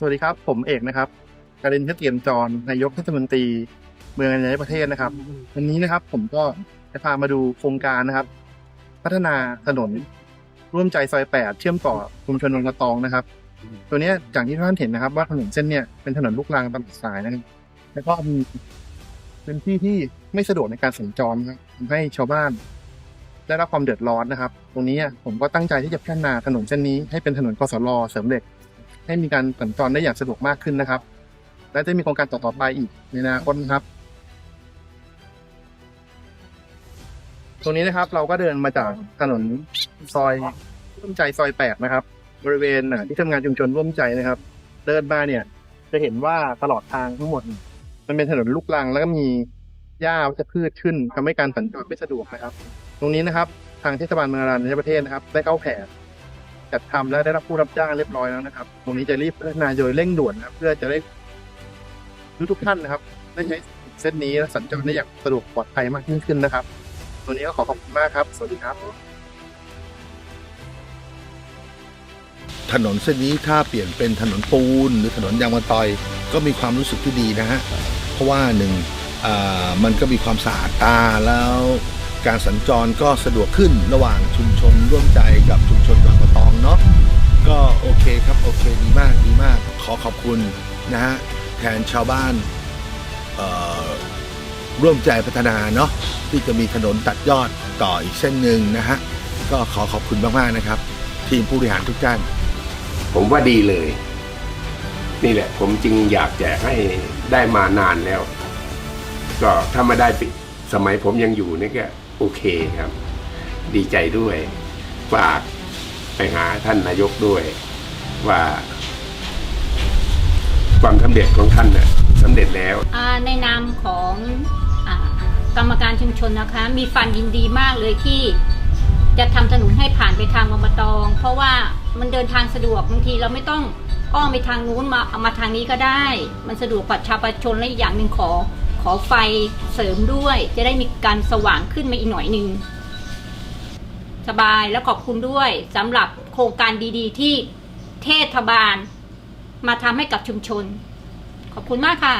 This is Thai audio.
สวัสดีครับ ผมเอกนะครับการินเทเตียมจรนายกเทศมนตรี เมืองในประเทศนะครับ วันนี้นะครับผมก็จะพามาดูโครงการนะครับ พัฒนาถนนร่วมใจซอยแปดเชื่อมต่อชุมชนวังกระตองนะครับ ตัวนี้ยจากที่ท่านเห็นนะครับ ว่าถนนเส้นเนี้ยเป็นถนนลูกรังตามสายนะครับแล้วก็มีเป็นที่ที่ไม่สะดวกในการสัญจรครับทำให้ชาวบ้านได้รับความเดือดร้อนนะครับ ตรงนี้ผมก็ตั้งใจที่จะพัฒนาถนนเส้นนี้ให้เป็นถนนกสลเสริมเหล็ก ให้มีการสัญจรได้อย่างสะดวกมากขึ้นนะครับ และจะมีโครงการต่อๆไปอีกในอนาคตนะครับ ตรงนี้นะครับเราก็เดินมาจากถนนซอยร่วมใจซอยแปดนะครับ บริเวณที่ทำงานชุมชนร่วมใจนะครับ เดินมาเนี่ย จะเห็นว่าตลอดทางทั้งหมด มันเป็นถนนลูกรังแล้วก็มีหญ้าวัชพืชขึ้นทำให้การสัญจรไม่สะดวกนะครับ ตรงนี้นะครับ ทางเทศบาลเมืองอารัญญประเทศนะครับ ได้เข้าแผน จัดทำและได้รับผู้รับจ้างเรียบร้อยแล้วนะครับ ตรงนี้จะรีบพัฒนาโดยเร่งด่วนนะครับ เพื่อจะได้ทุกๆท่านนะครับ ได้ใช้เส้นนี้และสัญจรได้อย่างสะดวกปลอดภัยมากยิ่งขึ้นนะครับ ตัวนี้ก็ขอขอบคุณมากครับ สวัสดีครับ ถนนเส้นนี้ถ้าเปลี่ยนเป็นถนนปูน หรือถนนยางมะตอย ก็มีความรู้สึกที่ดีนะฮะ เพราะว่าหนึ่งมันก็มีความสะอาดตาแล้วการสัญจรก็สะดวกขึ้นระหว่างชุมชนร่วมใจกับชุมชน มาก ขอขอบคุณนะฮะแทนชาวบ้านร่วมใจพัฒนาเนาะที่จะมีถนนตัดยอดต่ออีกเส้นหนึ่งนะฮะก็ขอขอบคุณมากๆนะครับ ทีมผู้บริหารทุกท่าน ผมว่าดีเลย นี่แหละ ผมจึงอยากจะให้ได้มานานแล้ว ก็ถ้ามาได้สมัยผมยังอยู่นี่ก็โอเคครับ ดีใจด้วยฝากไปหาท่านนายกด้วยว่า ความสำเร็จของท่านน่ะสำเร็จแล้วในนามของอกรรมการชุมชนนะคะ มีฟันยินดีมากเลยที่จะทำถนนให้ผ่านไปทางบระตอง เพราะว่ามันเดินทางสะดวกบางทีเราไม่ต้องอ้อมไปทางนู้นมาเอามาทางนี้ก็ได้ มันสะดวกปัดชาวประชาชนและอีกอย่างหนึ่งขอขอไฟเสริมด้วย จะได้มีการสว่างขึ้นมาอีกหน่อยหนึ่งสบายและขอบคุณด้วยสำหรับโครงการดีๆ ที่เทศบาล มาทำให้กับชุมชน ขอบคุณมากค่ะ